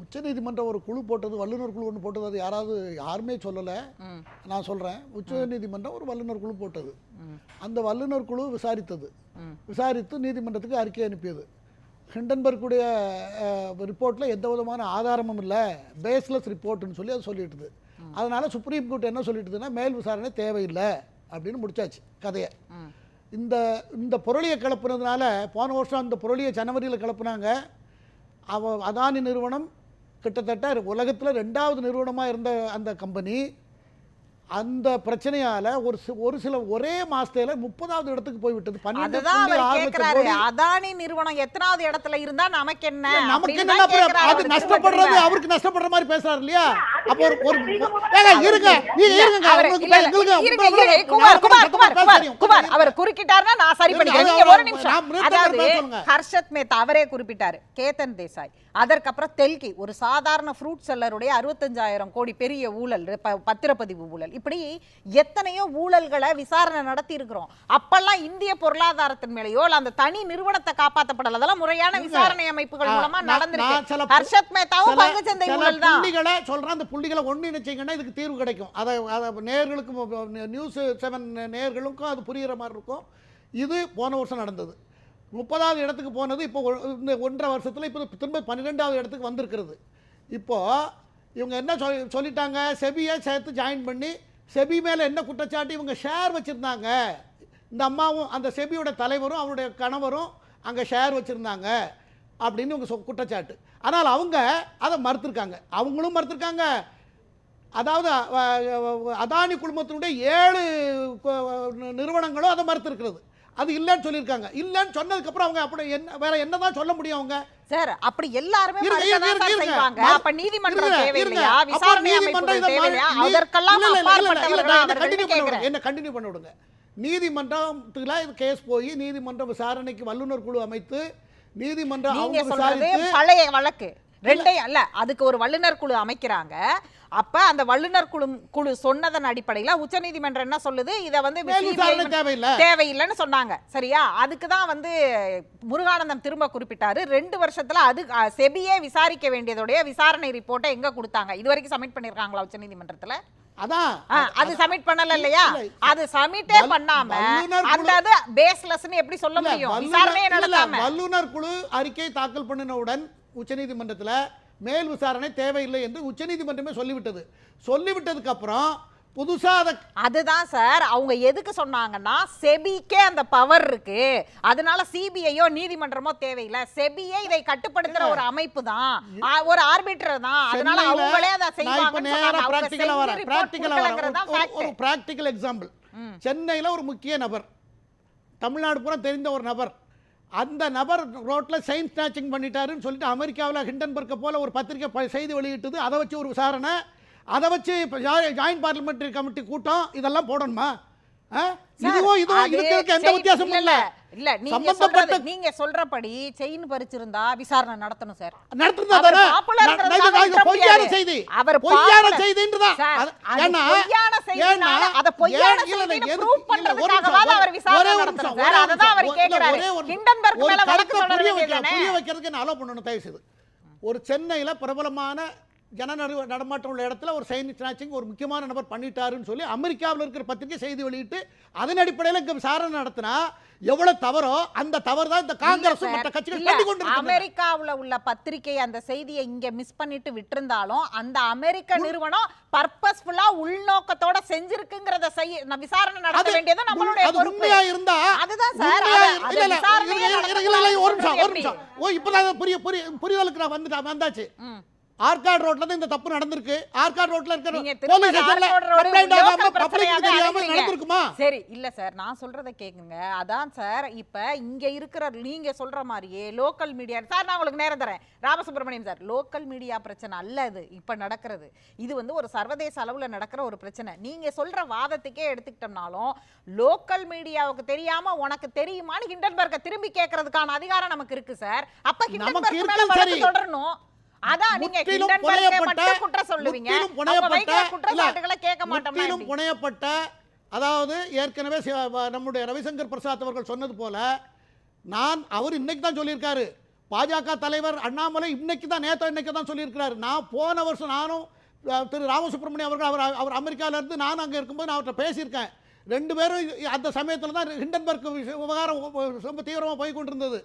உச்சநீதிமன்றம் ஒரு குழு போட்டது வல்லுநர் குழு ஒன்று போட்டது அது யாராவது யாருமே சொல்லலை. நான் சொல்கிறேன் உச்சநீதிமன்றம் ஒரு வல்லுநர் குழு போட்டது. அந்த வல்லுநர் குழு விசாரித்தது. விசாரித்து நீதிமன்றத்துக்கு அறிக்கை அனுப்பியது. ஹிண்டன்பர்க்குடைய ரிப்போர்ட்டில் எந்த விதமான ஆதாரமும் இல்லை. பேஸ்லெஸ் ரிப்போர்ட்னு சொல்லி அது சொல்லிட்டுது. அதனால சுப்ரீம் கோர்ட் என்ன சொல்லிட்டுதுன்னா மேல் விசாரணை தேவையில்லை அப்படின்னு முடிச்சாச்சு கதையை. இந்த இந்த பொருளியை கிளப்புனதுனால போன வருஷம் அந்த பொருளியை ஜனவரியில் கிளப்புனாங்க. அவ அதானி நிறுவனம் கிட்டத்தட்ட உலகத்தில் ரெண்டாவது நிறுவனமாக இருந்த அந்த கம்பெனி அந்த பிரச்சனையால ஒரு ஒரு சில ஒரே மாசத்துல முப்பதாவது இடத்துக்கு போய்விட்டது பன்னெண்டு. அதானி நிறுவனம் எத்தனாவது இடத்துல இருந்தா நமக்கு என்ன நமக்கு என்ன அது நஷ்டப்படுறது. அவருக்கு நஷ்டப்படுற மாதிரி பேசுறாரு இல்லையா அப்போ ஒரு ஒரு நீங்க ஏங்க இருங்க. நீங்க இருங்க அவரு- உங்களுக்கு இல்ல, இல்ல, எங்களுக்கு இருங்க, உங்களை இருங்க, விட குமார், நான் குமார், சத்தமா குமார், பேச குமார், தெரியும். குமார், கொஞ்சம் அவர் குறுக்கிட்டாருன்னா நான் சரி இருங்க, பண்ணிக்கிறேன். அது நீங்க ஒரு அவர் நிமிஷம். நான் நிறுத்த அதாவது பேச சொல்லுங்க. ஹர்ஷத் மேத்தா அவரே குறிப்பிட்டாரு. கேத்தன் தேசாய். அதற்கப்புறம் தெல்கி. ஒரு சாதாரண ஃப்ரூட் செல்லருடைய அறுபத்தஞ்சாயிரம் கோடி பெரிய ஊழல் பத்திரப்பதிவு ஊழல். இப்படி எத்தனையோ ஊழல்களை விசாரணை நடத்தி இருக்கிறோம் அப்பெல்லாம் இந்திய பொருளாதாரத்தின் மேலேயோ அந்த தனி நிறுவனத்தை காப்பாற்றப்படல அதெல்லாம் முறையான. விசாரணை அமைப்புகள் மூலமா நடந்திருக்கு. ஹர்ஷத் மேத்தாவும் சில ஊழல் தான். சொல்றேன். புள்ளிகளை ஒன்றிணைச்சிங்கன்னா இதுக்கு தீர்வு கிடைக்கும். அதை அதை நேர்களுக்கும் நியூஸ் செவன் நேர்களுக்கும் அது புரிகிற மாதிரி இருக்கும். இது போன வருஷம் நடந்தது. முப்பதாவது இடத்துக்கு போனது இப்போ இந்த ஒன்றரை வருஷத்தில் இப்போ திரும்ப பன்னிரெண்டாவது இடத்துக்கு வந்திருக்கிறது. இப்போது இவங்க என்ன சொல் சொல்லிட்டாங்க? செபியை சேர்த்து ஜாயின் பண்ணி செபி மேலே என்ன குற்றச்சாட்டு? இவங்க ஷேர் வச்சுருந்தாங்க. இந்த அம்மாவும் அந்த செபியோட தலைவரும் அவருடைய கணவரும் அங்கே ஷேர் வச்சுருந்தாங்க. அப்படின்னு இவங்க குற்றச்சாட்டு. ஆனால் அவங்க அதை மறுத்திருக்காங்க. அவங்களும் மறுத்திருக்காங்க. அதாவது அதானி குழுமத்தினுடைய ஏழு நிறுவனங்களும் அதை மறுத்திருக்கிறது. அது இல்லைன்னு சொல்லியிருக்காங்க. இல்லைன்னு சொன்னதுக்கப்புறம் அவங்க அப்படி என்ன வேற என்னதான் சொல்ல முடியும் அவங்க? சார் அப்படி எல்லாருமே அப்ப நீதிமன்றம் தேவையில்லையா? விசாரணை என்ன கண்டினியூ பண்ண விடுங்க. நீதிமன்றத்துல கேஸ் போய் நீதிமன்ற விசாரணைக்கு வல்லுநர் குழு அமைத்து நீதிமன்றம் நீங்க சொல்றது பழைய வழக்கு. ரெண்டே அல்ல அதுக்கு ஒரு வல்லுனர் குழு அமைக்கிறாங்க. அப்ப அந்த வல்லுனர் குழு குழு சொன்னதன் அடிப்படையில உச்சநீதிமன்றம் என்ன சொல்லுது? இத வந்து தேவையில்லைன்னு சொன்னாங்க. சரியா? அதுக்கு தான் வந்து முருகானந்தம் திரும்ப குறிப்பிட்டாரு. ரெண்டு வருஷத்துல அது செபியே விசாரிக்க வேண்டியதுடைய விசாரணை ரிப்போர்ட்டை எங்க கொடுத்தாங்க? இது வரைக்கும் சப்மிட் பண்ணிருக்காங்களா உச்சநீதிமன்றத்துல அதான். அது சப்மிட் பண்ணல இல்லையா? இல்ல. அது சப்மிட்டே பண்ணாம அந்த அது பேஸ்லெஸ்னு எப்படி சொல்ல முடியும்? இல்ல, நடத்தாம. வல்லுனர் குழு அறிக்கை தாக்கல் பண்ணினவுடன் உச்சநீதிமன்றத்துல மேல் விசாரணை தேவையில்லை என்று உச்சநீதிமன்றமே சொல்லிவிட்டது. சொல்லிவிட்டதுக்கு அப்புறம் புதுசா அதை அதுதான் சார். அவங்க எதுக்கு சொன்னாங்கன்னா செபிக்கே அந்த பவர் இருக்கு. அதனால சிபிஐயோ நீதிமன்றமோ தேவையில்லை. செபியே இதை கட்டுப்படுத்துற ஒரு அமைப்பு தான் ஒரு ஆர்பிட்டர் தான். அதனால அவங்களே அதை தான் ஒரு- example. ம். சென்னையில ஒரு முக்கிய நபர். தமிழ்நாடு பூரா தெரிந்த ஒரு நபர். அந்த நபர் ரோட்ல செயின் ஸ்நாச்சிங் பண்ணிட்டாருன்னு சொல்லிட்டு அமெரிக்காவில் ஹிண்டன்பர்க்கை போல ஒரு பத்திரிக்கை செய்தி வெளியிட்டது. அதை வச்சு ஒரு விசாரணை. அதை வச்சு இப்போ ஜாயின்ட் பார்லிமெண்டரி கமிட்டி கூட்டம் இதெல்லாம் போடணுமா இதுவும் இதுவும் அது இதுக்கு இருக்க எந்த வித்தியாசமும் இல்ல, இல்லை நீங்க சொல்றது நீங்க சொல்றபடி செயின் பறிச்சிருந்தா விசாரணை நடத்தணும் சார் நடத்துறதா தானே? பொய்யான. செய்தி அவர் பொய்யான அது- அது ஏன்னா பொய்யான செய்தினால அத பொய்யான செய்தின்னு ஒரு பண்றதுக்காகவாவது அவர் விசாரணை. ஒரே ஒரு அததான் அவர் கேக்குறாரு. ஹிண்டன்பர்க் மேல வழக்கு தொடர புரிய வைக்கிறதுக்கு நான் allow பண்ணணும் தயவு செய்து ஒரு சென்னையில பிரபலமான ஜன நடு- நடமாட்டம் உள்ள இடத்துல ஒரு சைன் ஸ்நாச்சிங் ஒரு முக்கியமான நபர் பண்ணிட்டாருன்னு சொல்லி அமெரிக்காவில் இருக்கிற பத்திரிகை செய்தி வெளியிட்டு அதன் அடிப்படையில் இங்க விசாரணை நடத்தினா எவ்வளவு தவறோ அந்த தவறு தான் இந்த காங்கிரஸ் மற்ற கட்சிகள் இல்ல, பண்ணி கொண்டு அமெரிக்காவுல உள்ள பத்திரிகை அந்த செய்தியை இங்க மிஸ் பண்ணிட்டு விட்டிருந்தாலும் அந்த அமெரிக்க நிறுவனம் பர்பஸ்ஃபுல்லா உள்நோக்கத்தோட செஞ்சிருக்குங்கிறத செய்ய விசாரணை நடத்த வேண்டியது நம்மளுடைய உண்மையா இருந்தா அதுதான் சார், ஒரு நிமிஷம் ஒரு? நிமிஷம். ஓ இப்பதான் புரிய புரிய புரிதலுக்கு நான் வந்துட்டேன் வந்தாச்சு. ம். ஆர்காட் ரோட்ல இந்த தப்பு நடந்திருக்கு. ஆர்காட் ரோட்ல இருக்கிற சரி இல்ல சார் நான் சொல்றத கேக்குங்க. அதான் சார் இப்ப இங்க இருக்கிற நீங்க சொல்ற மாதிரியே லோக்கல் மீடியா சார் நான் உங்களுக்கு நேரம் தரேன். ராமசுப்ரமணியம் சார் லோக்கல் மீடியா பிரச்சனை அல்ல இது இப்ப நடக்கிறது. இது வந்து ஒரு சர்வதேச அளவுல நடக்கிற ஒரு பிரச்சனை. நீங்க சொல்ற வாதத்துக்கே எடுத்துக்கிட்டோம்னாலும் லோக்கல் மீடியாவுக்கு தெரியாம உனக்கு தெரியுமான்னு ஹிண்டன்பர்க்க திரும்பி கேட்கறதுக்கான அதிகாரம் நமக்கு இருக்கு சார் அப்ப ஹிண்டன்பர்க் மேல. தொடரணும். அதான் நீங்க ஹிண்டன்பர்க்கை புனையப்பட்ட மட்டும் குற்றம் சொல்லுவீங்க. குற்றச்சாட்டுகளை கேட்க? புனையப்பட்ட அதாவது ஏற்கனவே நம்முடைய ரவிசங்கர் பிரசாத் அவர்கள் சொன்னது போல நான் அவர் இன்னைக்கு தான் சொல்லியிருக்காரு. பாஜக தலைவர் அண்ணாமலை இன்னைக்கு தான் நேற்று இன்னைக்கு தான் சொல்லியிருக்கிறாரு. நான் போன வருஷம் நானும் திரு ராமசுப்ரமணியம் அவர்கள் அவர் அவர் அமெரிக்கால இருந்து நானும் அங்கே இருக்கும்போது நான் அவர்கிட்ட பேசியிருக்கேன். ரெண்டு பேரும் அந்த சமயத்தில் தான் ஹிண்டன்பர்க் விவகாரம் ரொம்ப தீவிரமாக போய் கொண்டிருந்தது.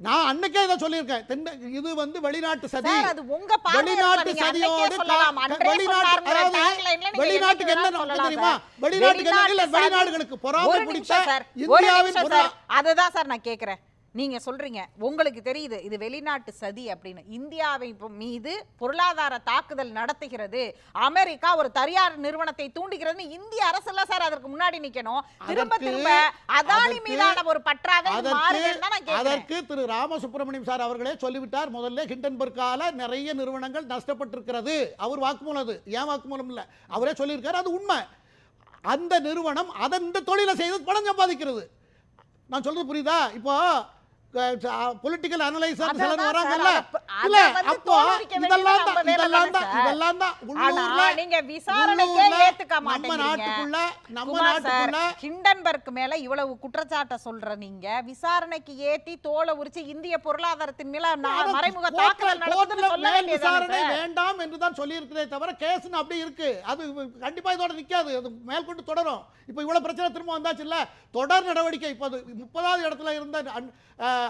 நான் அன்னைக்கே இதை சொல்லியிருக்கேன். தென்ன இது வந்து வெளிநாட்டு சதி. வெளிநாட்டு சதியோடு வெளிநாட்டு வெளிநாட்டுக்கு என்ன தெரியுமா? வெளிநாட்டுக்கு வெளிநாடுகளுக்கு பொறாமை ஒரு இந்தியாவின் அதுதான் சார் நான் கேக்குறேன். நீங்க சொல்றீங்க உங்களுக்கு தெரியுது இது வெளிநாட்டு சதி அப்படின்னு. இந்தியாவை இப்போ மீது பொருளாதார தாக்குதல் நடத்துகிறது. அமெரிக்கா ஒரு தனியார் நிறுவனத்தை தூண்டுகிறதுன்னு இந்திய அரசெல்லாம் சார் அதற்கு முன்னாடி நிக்கணும். திரும்ப திரும்ப அதானி மீதான ஒரு பற்றாக அதற்கு திரு ராமசுப்ரமணியம் சார் அவர்களே சொல்லிவிட்டார் முதல்ல ஹிண்டன்பர்க்கால நிறைய நிறுவனங்கள் நஷ்டப்பட்டிருக்கிறது. அவர் வாக்குமூலம் அது ஏன் வாக்குமூலம் இல்ல. அவரே சொல்லியிருக்காரு அது உண்மை. அந்த நிறுவனம் அதன் தொழிலை செய்து பணம் சம்பாதிக்கிறது. நான் சொல்றது புரியுதா? இப்போ பொலிட்டிக்கல் அனலைசர் சிலர் வராங்கல்ல இல்ல அப்போ இதெல்லாம் நம்ம தான் இதெல்லாம் தானே? இதெல்லாம் தான். உள்ளூர்ல நீங்க உள்ளூர்ல ஏத்துக்க நம்ம மாட்டேங்கிறீங்க. நாட்டுக்குள்ள நம்ம நாட்டுக்குள்ள. ஹிண்டன்பர்க் மேல இவ்வளவு குற்றச்சாட்டை சொல்ற நீங்க விசாரணைக்கு ஏத்தி தோலை உரிச்சு இந்திய பொருளாதாரத்தின் மேல மறைமுக தாக்குதல் கோர்ட்ல சொல்ல மேல் விசாரணை சார்? வேண்டாம் என்று தான் சொல்லியிருக்கிறதே தவிர கேஸ்னு அப்படியே இருக்கு. அது கண்டிப்பா இதோட நிக்காது. அது மேற்கொண்டு தொடரும். இப்போ இவ்வளவு பிரச்சனை திரும்ப வந்தாச்சு இல்ல தொடர் நடவடிக்கை. இப்போ முப்பதாவது இடத்துல இருந்த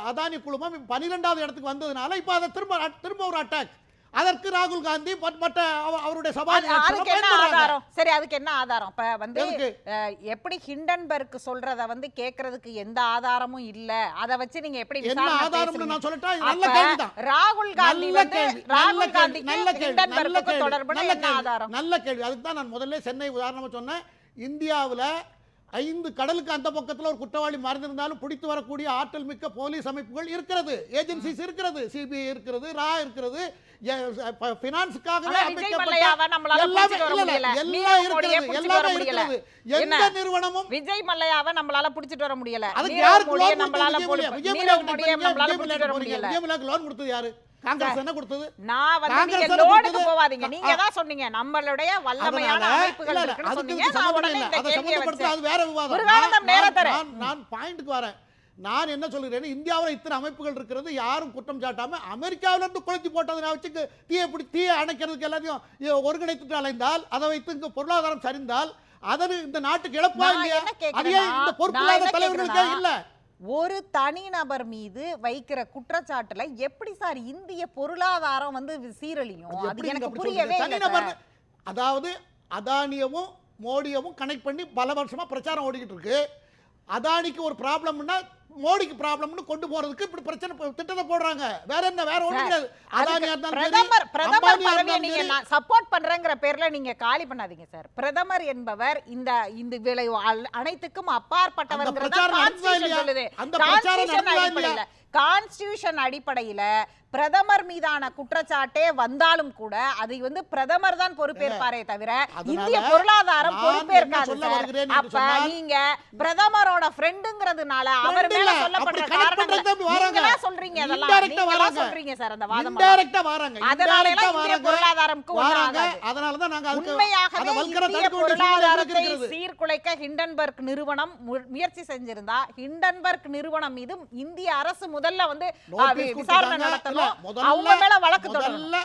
அதானி குழுமம் பன்னிரெண்டாவது இடத்துக்கு வந்ததுனால இப்போ அதை திரும்ப திரும்ப ஒரு அட்டாக் அதற்கு ராகுல் காந்தி மற்ற- மற்ற அவ- அவருடைய அதுக்கு என்ன. ஆதாரம்? சரி அதுக்கு என்ன ஆதாரம்? இப்ப வந்து எப்படி ஹிண்டன்பர்க் சொல்றத வந்து கேக்குறதுக்கு எந்த ஆதாரமும் இல்ல. அத வச்சு நீங்க எப்படி என்ன விசாரணை ராகுல் காந்தி வந்து ராகுல் காந்திக்கு நல்ல ஹிண்டன்பர்க்கு நல்ல ஆதாரம்? நல்ல கேள்வி. அதுக்கு தான் நான் முதல்ல சென்னை உதாரணமா சொன்னேன். இந்தியாவுல ஐந்து கடலுக்கு அந்த பக்கத்துல ஒரு குற்றவாளி மறைந்திருந்தாலும் பிடித்து வரக்கூடிய ஆற்றல் மிக்க போலீஸ் அமைப்புகள் இருக்கிறது. ஏஜென்சிஸ் இருக்கிறது. சிபிஐ இருக்கிறது ரா இருக்கிறது. பினான்ஸுக்காகவே இருக்கிறது எந்த? நிறுவனமும் விஜய் மல்லையாவை நம்மளால புடிச்சிட்டு வர முடியல. அதுக்கு யாருக்கு லோன் கொடுத்தது யாரு? காங்கிரஸ் என்ன கொடுத்தது நான் வந்து நீங்க கொடுத்தது- போவாதீங்க நீங்க. தான் சொன்னீங்க நம்மளுடைய வல்லமையான அமைப்புகள் இருக்குன்னு சொன்னீங்க நான் உடனே. இந்த அதை கேள்வியை சம்மந்தப்படுத்த வச்சேன் அது வேற விவாதம். ஒரு நேரம் நான்- தரேன். நான்- பாயிண்ட்க்கு வரேன் நான் என்ன சொல்கிறேன் இந்தியாவில் இத்தனை அமைப்புகள் இருக்கிறது யாரும் குற்றம் சாட்டாம அமெரிக்காவில இருந்து கொளுத்தி போட்டதை நான் வச்சு தீயை பிடி தீயை அணைக்கிறதுக்கு எல்லாத்தையும் ஒருங்கிணைத்துட்டு அலைந்தால் அதை வைத்து இங்க பொருளாதாரம் சரிந்தால் அதன் இந்த நாட்டுக்கு இழப்பா இல்லையா அது இந்த பொறுப்பில்லாத தலைவர்களுக்கே இல்ல ஒரு தனிநபர் மீது வைக்கிற குற்றச்சாட்டுல எப்படி சார் இந்திய பொருளாதாரம் வந்து சீரழியும்? அது எனக்கு புரியவே தனிநபர். அதாவது அதானியவும் மோடியவும் கனெக்ட் பண்ணி பல வருஷமா பிரச்சாரம் ஓடிக்கிட்டு இருக்கு. அதானிக்கு ஒரு ப்ராப்ளம்னா மோடிக்கு ப்ராப்ளம்னு கொண்டு போறதுக்கு இப்படி பிரச்சனை திட்டத்தை போடுறாங்க. வேற என்ன வேற ஒண்ணும் கிடையாது. அதானியா பிரதமர் பிரதமர் பதவியை நீங்க சப்போர்ட் பண்றேங்கிற பேர்ல நீங்க காலி பண்ணாதீங்க சார். பிரதமர் என்பவர் இந்த இந்த அல்- அனைத்துக்கும்? சொல்லுது. அந்த பிரச்சாரம் கான்ஸ்டிடியூஷன் நடந்ததா அடிப்படையில பிரதமர் மீதான குற்றச்சாட்டே வந்தாலும் கூட அதை வந்து பிரதமர் தான் பொறுப்பேற்பாரே தவிர இந்திய பொருளாதாரம் பொறுப்பேற்காது அப்ப நீங்க பிரதமரோட ஃப்ரெண்டுங்கிறதுனால அவர் மேல சொல்லப்படுற காரணங்களை சொல்றீங்க அதெல்லாம். சொல்றீங்க சார் அந்த வாதம் வராங்க அதனால இந்திய. பொருளாதாரம்க்கு வராங்க. அதனால தான் நாங்க உண்மையாகவே இந்திய பொருளாதாரத்தை. சீர்குலைக்க ஹிண்டன்பர்க் நிறுவனம் முயற்சி செஞ்சிருந்தா ஹிண்டன்பர்க் நிறுவனம் மீது இந்திய அரசு முதல்ல வந்து விசாரணை நடத்தணும். அவங்க மேல வழக்கு முதல்ல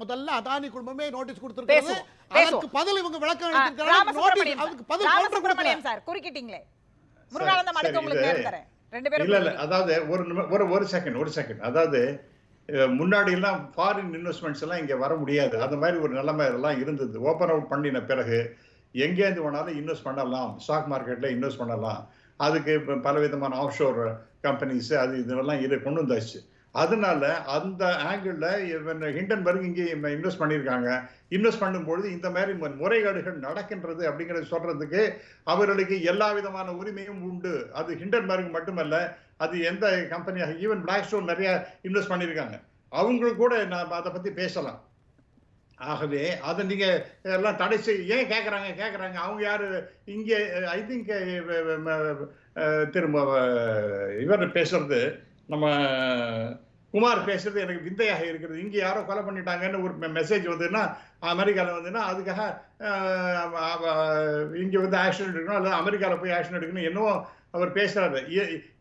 முதல்ல அதானி குடும்பமே நோட்டீஸ் கொடுத்திருக்காங்க அதற்கு. பதில் இவங்க விளக்கம் அதுக்கு. பதில் கொடுக்கல. ராமசுப்ரமணியன் சார் குறுக்கிட்டீங்களே. முருகானந்தம் அடுத்து உங்களுக்கு இது- நேரம் தரேன். ரெண்டு பேரும் இல்ல இல்ல. அதாவது ஒரு ஒரு ஒரு செகண்ட் ஒரு செகண்ட் அதாவது முன்னாடி எல்லாம் ஃபாரின் இன்வெஸ்ட்மெண்ட்ஸ் எல்லாம் இங்க வர முடியாது. அந்த மாதிரி ஒரு நிலைமை எல்லாம் இருந்தது. ஓப்பன் அவுட் பண்ணின பிறகு எங்கேருந்து வேணாலும் இன்வெஸ்ட் பண்ணலாம். ஸ்டாக் மார்க்கெட்ல இன்வெஸ்ட் பண்ணலாம். அதுக்கு இப்ப பலவிதமான ஆஃப்ஷோர் கம்பெனிஸ் அது இதெல்லாம் இதை கொண்டு வந்தாச்சு. அதனால அந்த ஆங்கிளில் ஹிண்டன்பர்க் இங்கே இன்வெஸ்ட் பண்ணியிருக்காங்க. இன்வெஸ்ட் பண்ணும்பொழுது இந்த மாதிரி முறைகேடுகள் நடக்கின்றது அப்படிங்கிறத சொல்கிறதுக்கு அவர்களுக்கு எல்லா விதமான உரிமையும் உண்டு. அது ஹிண்டன்பர்க் மட்டுமல்ல அது எந்த கம்பெனியாக ஈவன் பிளாக் ஸ்டோன் நிறைய இன்வெஸ்ட் பண்ணியிருக்காங்க. அவங்களுக்கு கூட நான் அதை பற்றி பேசலாம். ஆகவே அதை நீங்க எல்லாம் தடை செய் ஏன் கேட்குறாங்க கேட்குறாங்க அவங்க யாரு? இங்கே ஐ திங்க் திரும்ப இவர் பேசுறது நம்ம குமார் பேசுறது எனக்கு விந்தையாக இருக்கிறது இங்கே யாரோ கொலை பண்ணிட்டாங்கன்னு ஒரு மெசேஜ் வந்ததுன்னா அமெரிக்காவில் வந்துன்னா அதுக்காக இங்கே இங்க வந்து ஆக்ஷன் எடுக்கணும் அல்லது அமெரிக்காவில் போய் ஆக்ஷன் எடுக்கணும் என்னவோ அவர் பேசுறாரு.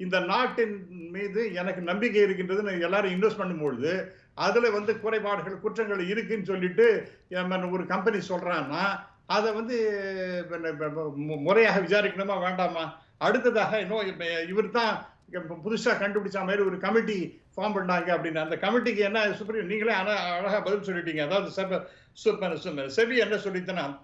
இந்த நாட்டின் மீது எனக்கு நம்பிக்கை இருக்கின்றதுன்னு எல்லாரும் இன்வெஸ்ட் பண்ணும்பொழுது அதுல வந்து குறைபாடுகள் குற்றங்கள் இருக்குன்னு சொல்லிட்டு ஒரு கம்பெனி சொல்றான்னா அதை வந்து முறையாக விசாரிக்கணுமா வேண்டாமா? அடுத்ததாக இன்னும் இவர் தான் புதுசாக கண்டுபிடிச்ச மாதிரி ஒரு கமிட்டி ஃபார்ம் பண்ணாங்க அப்படின்னு அந்த கமிட்டிக்கு என்ன சுப்ரீம் நீங்களே அழ- அழகா பதில் சொல்லிட்டீங்க. அதாவது செப- செபி என்ன சொல்லித்தனா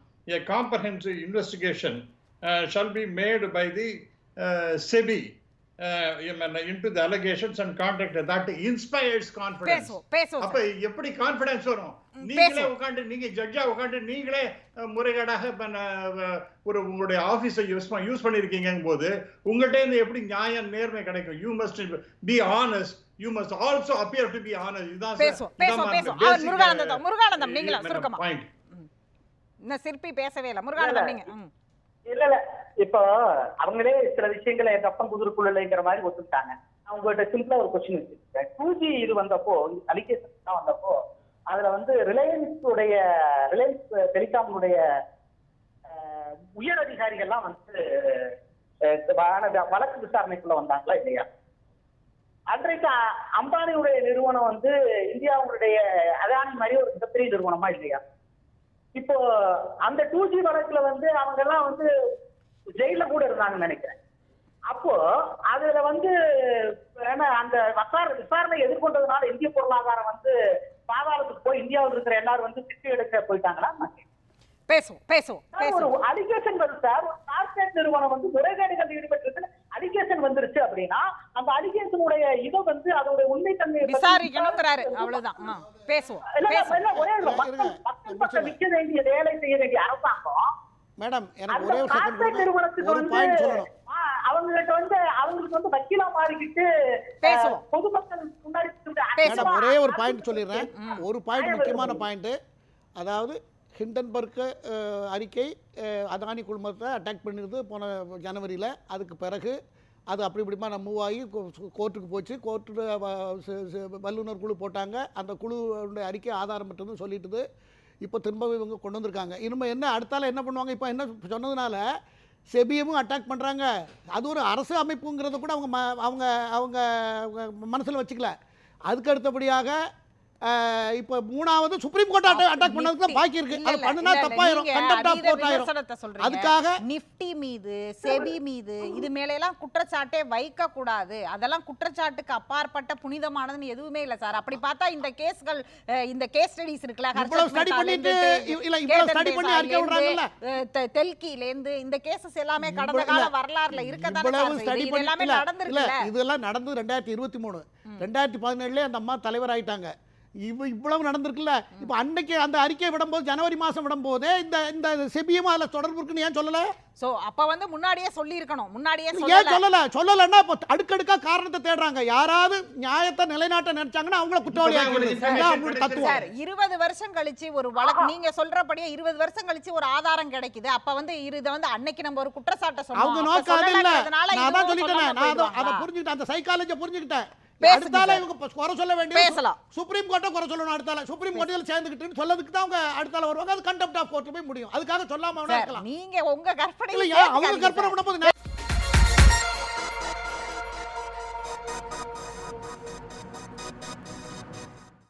be made by the uh, SEBI uh, into the allegations and conduct that inspires confidence. பேசுவோம் பேசுவோம் அப்ப எப்படி கான்பிடன்ஸ் வரும்? நீங்களே. உட்காந்து நீங்க ஜட்ஜா உட்காந்து நீங்களே முறைகேடாக ஒரு உங்களுடைய ஆபீஸை யூஸ் யூஸ் பண்ணிருக்கீங்க போது உங்கள்கிட்ட இருந்து எப்படி நியாயம் நேர்மை கிடைக்கும்? You must be honest you must also appear to be honest இதுதான் பேசுவோம், பேசுவோம், பேசுவோம். அவர் முருகானந்தம், முருகானந்தம், நீங்களா, சுருக்கமா. இன்னும் சிற்பி பேசவே இல்லை. முருகானந்தம் நீங்க. இல்ல இல்ல. இப்போ அவங்களே சில விஷயங்களை எங்க அப்பன் குதிரைக்குள்ளங்கிற மாதிரி ஒத்துக்கிட்டாங்க. நான் உங்ககிட்ட சிம்பிளா ஒரு கொஸ்டின் வச்சிருக்கேன். டூ ஜி இது வந்தப்போ அலிகேஷன் வந்தப்போ அதுல வந்து ரிலையன்ஸ் உடைய ரிலையன்ஸ் டெலிகாமுடைய உயர் அதிகாரிகள்லாம் வந்து வழக்கு விசாரணைக்குள்ள வந்தாங்களா இல்லையா? அன்றைக்கு அம்பானியுடைய நிறுவனம் வந்து இந்தியாவுடைய அதானி மாதிரி ஒரு மிகப்பெரிய நிறுவனமா இல்லையா? இப்போ அந்த டூ ஜி வழக்குல வந்து அவங்க எல்லாம் வந்து ஜெயில கூட இருந்தாங்கன்னு நினைக்கிறேன். அப்போ அதுல வந்து ஏன்னா அந்த விசாரணை விசாரணை எதிர்கொண்டதுனால இந்திய பொருளாதாரம் வந்து பாதாளத்துக்கு போய் இந்தியாவில் இருக்கிற எல்லாரும் வந்து சிட்டி எடுக்க போயிட்டாங்களா. பேசுவோம் பேசுவோம் ஒரு அலிகேஷன் வருது சார். ஒரு கார்பரேட் நிறுவனம் வந்து முறைகேடுகள் ஈடுபட்டு அலிகேஷன் வந்துருச்சு அப்படின்னா அந்த அலிகேஷனுடைய இதை வந்து அதோட உண்மைத்தன்மையை விசாரிக்கணுங்கிறாரு அவ்வளவுதான். பேசுவோம். ஒரே மக்கள் பக்கம் நிக்க வேண்டிய வேலை செய்ய வேண்டிய அரசாங்கம் மேடம் எனக்கு ஒரே ஒரு செகண்ட் நிறுவனத்துக்கு வந்து பாயிண்ட் சொல்லணும். ஆ, அவங்க கிட்ட வந்து அவங்களுக்கு வந்து வக்கீலா மாறிக்கிட்டு பேசுவோம். பொதுமக்கள் முன்னாடி. மேடம் ஒரே ஒரு பாயிண்ட் சொல்லிடுறேன். ஒரு பாயிண்ட் முக்கியமான. பாயிண்ட் அதாவது ஹிண்டன்பர்க் அஹ், அறிக்கை அதானி குழுமத்தை அட்டாக் பண்ணிருது போன ஜனவரியில். அதுக்கு பிறகு அது அப்படி இப்படிமா நான் மூவ் ஆகி கோர்ட்டுக்கு போச்சு. கோர்ட்டு வல்லுநர் குழு போட்டாங்க. அந்த குழுவுடைய அறிக்கை ஆதாரம் பெற்றதுன்னு சொல்லிட்டுது. இப்போ திரும்ப இவங்க கொண்டு வந்திருக்காங்க. இனிமேல் என்ன அடுத்தால என்ன பண்ணுவாங்க? இப்போ என்ன சொன்னதுனால செபியமும் அட்டாக் பண்ணுறாங்க அது ஒரு அரசு அமைப்புங்கிறத கூட அவங்க ம- அவங்க அவங்க மனசில் வச்சுக்கல. அதுக்கு அடுத்தபடியாக இப்போ மூணாவது சுப்ரீம் கோர்ட் அட்டாக் பண்ணதுக்கு பாக்கி இருக்கு. அது பண்ணுனா தப்பாயிரும் நீங்க கண்டெம்ட் ஆஃப் கோர்ட் ஆயிரும். அதுக்காக நிஃப்டி மீது செபி மீது இது மேல எல்லாம் குற்றச்சாட்டே வைக்க கூடாது. அதெல்லாம் குற்றச்சாட்டுக்கு அப்பாற்பட்ட புனிதமானதுன்னு எதுவுமே இல்ல சார். அப்படி பார்த்தா இந்த கேஸ்கள் இந்த கேஸ் ஸ்டடிஸ் இருக்குல்ல இவ்வளவு மேத்தால பண்ணிட்டு, இல்ல, இவ்வளவு study பண்ணி அறிக்கை விடுறாங்கல்ல? தெல்கில இருந்து இந்த கேசஸ் எல்லாமே கடந்த கால வரலாறுல இருக்கதானே சார். இது எல்லாமே நடந்திருக்குல்ல. இதெல்லாம் மூணு. ரெண்டாயிரத்தி பதினேழுலேயே அந்த அம்மா தலைவர் ஆயிட்டாங்க இவ இவ்வளவு நடந்திருக்குல்ல? இப்போ அன்னைக்கு அந்த அறிக்கை விடும்போது ஜனவரி மாதம் விடும்போது இந்த இந்த செபியும் அதில் தொடர்பு இருக்குன்னு ஏன் சொல்லலை? சோ அப்ப வந்து முன்னாடியே சொல்லி இருக்கணும் முன்னாடியே ஏன் சொல்லல. சொல்லல? சொல்லலைன்னா இப்போ அடுக்கடுக்கா காரணத்தை தேடுறாங்க. யாராவது நியாயத்தை நிலைநாட்ட நினைச்சாங்கன்னா அவங்கள குற்றவாளி தத்துவம். சார் இருபது வருஷம் கழிச்சு ஒரு வழக்கு நீங்க சொல்றபடியே இருபது வருஷம் கழிச்சு ஒரு ஆதாரம் கிடைக்குது. அப்ப வந்து இரு- இத வந்து அன்னைக்கு நம்ம ஒரு குற்றச்சாட்டை சொன்னோம். அவங்க நோக்கம் இல்ல. நான் தான் சொல்லிட்டேன். நான் அதை-? புரிஞ்சுக்கிட்டேன். அந்த சைக்காலஜியை புரிஞ்சுக்கிட்டேன். அடுத்தால. இவங்க குறை சொல்ல வேண்டிய பேசலாம். சுப்ரீம் கோர்ட்டை குறை சொல்லணும் அடுத்தால. சுப்ரீம் கோர்ட்டில் சேர்ந்துக்கிட்டுன்னு சொல்லதுக்கு தான் அவங்க அடுத்தால வருவாங்க. அது கண்டெம்ட் ஆஃப் போய் முடியும். அதுக்காக சொல்லாம இருக்கலாம். நீங்க உங்க கற்பனை அவங்க கற்பனை பண்ணும்போது நான்